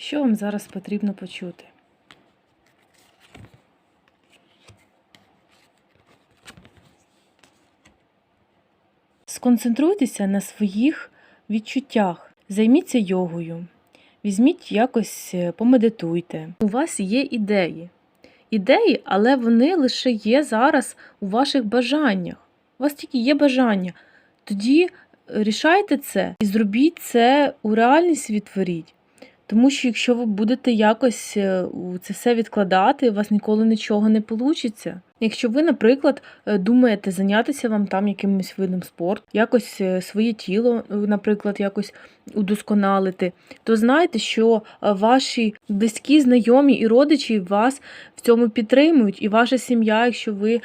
Що вам зараз потрібно почути? Сконцентруйтеся на своїх відчуттях, займіться йогою, візьміть якось е, помедитуйте. У вас є ідеї. Ідеї, але вони лише є зараз у ваших бажаннях. У вас тільки є бажання. Тоді рішайте це і зробіть це у реальність відтворіть. Тому що якщо ви будете якось е, це все відкладати, у вас ніколи нічого не вийде. Якщо ви, наприклад, е, думаєте зайнятися вам там якимось видом спорту, якось е, своє тіло, наприклад, якось удосконалити, то знайте, що ваші близькі, знайомі і родичі вас в цьому підтримують, і ваша сім'я, якщо ви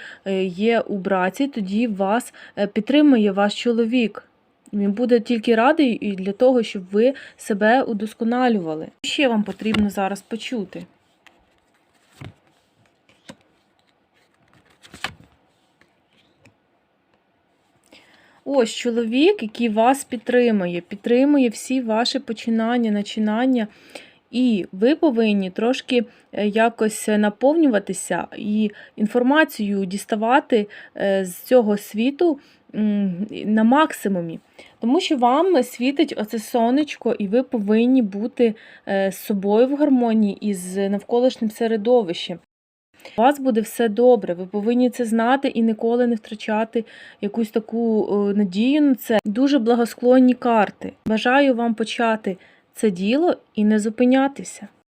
є у браці, тоді вас підтримує ваш чоловік. Він буде тільки радий і для того, щоб ви себе удосконалювали. Що ще вам потрібно зараз почути? Ось чоловік, який вас підтримує, підтримує всі ваші починання, начинання. І ви повинні трошки е, якось наповнюватися і інформацію діставати е, з цього світу на максимумі. Тому що вам світить оце сонечко, і ви повинні бути е, з собою в гармонії і з навколишнім середовищем. У вас буде все добре, ви повинні це знати і ніколи не втрачати якусь таку е, надію на це. Дуже благосклонні карти. Бажаю вам почати це діло і не зупинятися.